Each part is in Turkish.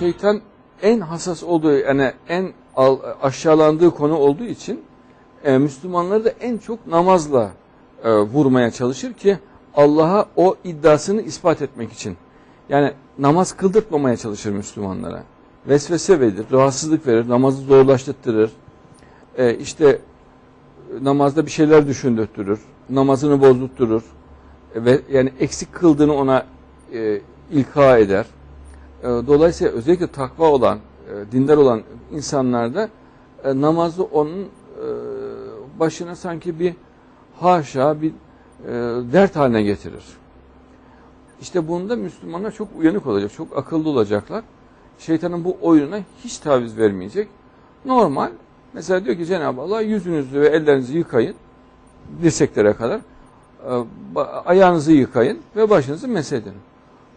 Şeytan en hassas olduğu yani en aşağılandığı konu olduğu için e, Müslümanları da en çok namazla e, vurmaya çalışır ki Allah'a o iddiasını ispat etmek için. Yani namaz kıldırtmamaya çalışır Müslümanlara. Vesvese verir, rahatsızlık verir, namazı zorlaştırır. E, işte namazda bir şeyler düşündürtürür, namazını bozdurtturur E, ve yani eksik kıldığını ona e, ilka eder. E, Dolayısıyla özellikle takva olan, e, dindar olan insanlarda e, namazı onun e, başına sanki bir haşa bir e, dert haline getirir. İşte bunda Müslümanlar çok uyanık olacak, çok akıllı olacaklar. Şeytanın bu oyununa hiç taviz vermeyecek. Normal, mesela diyor ki Cenab-ı Allah yüzünüzü ve ellerinizi yıkayın, dirseklere kadar. E, Ayağınızı yıkayın ve başınızı mesedin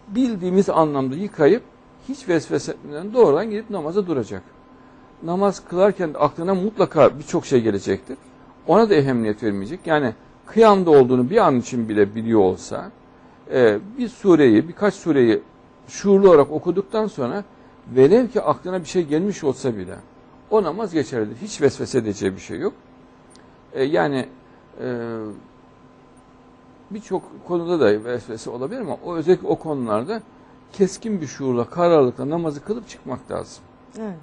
bildiğimiz anlamda yıkayıp hiç vesvese etmeden doğrudan gidip namaza duracak. Namaz kılarken aklına mutlaka birçok şey gelecektir. Ona da ehemmiyet vermeyecek. Yani kıyamda olduğunu bir an için bile biliyor olsa e, bir sureyi, birkaç sureyi şuurlu olarak okuduktan sonra velev ki aklına bir şey gelmiş olsa bile o namaz geçerlidir. Hiç vesvese edeceği bir şey yok. E, yani e, birçok konuda da vesvese olabilir ama özellikle o konularda keskin bir şuurla, kararlılıkla namazı kılıp çıkmak lazım. Evet.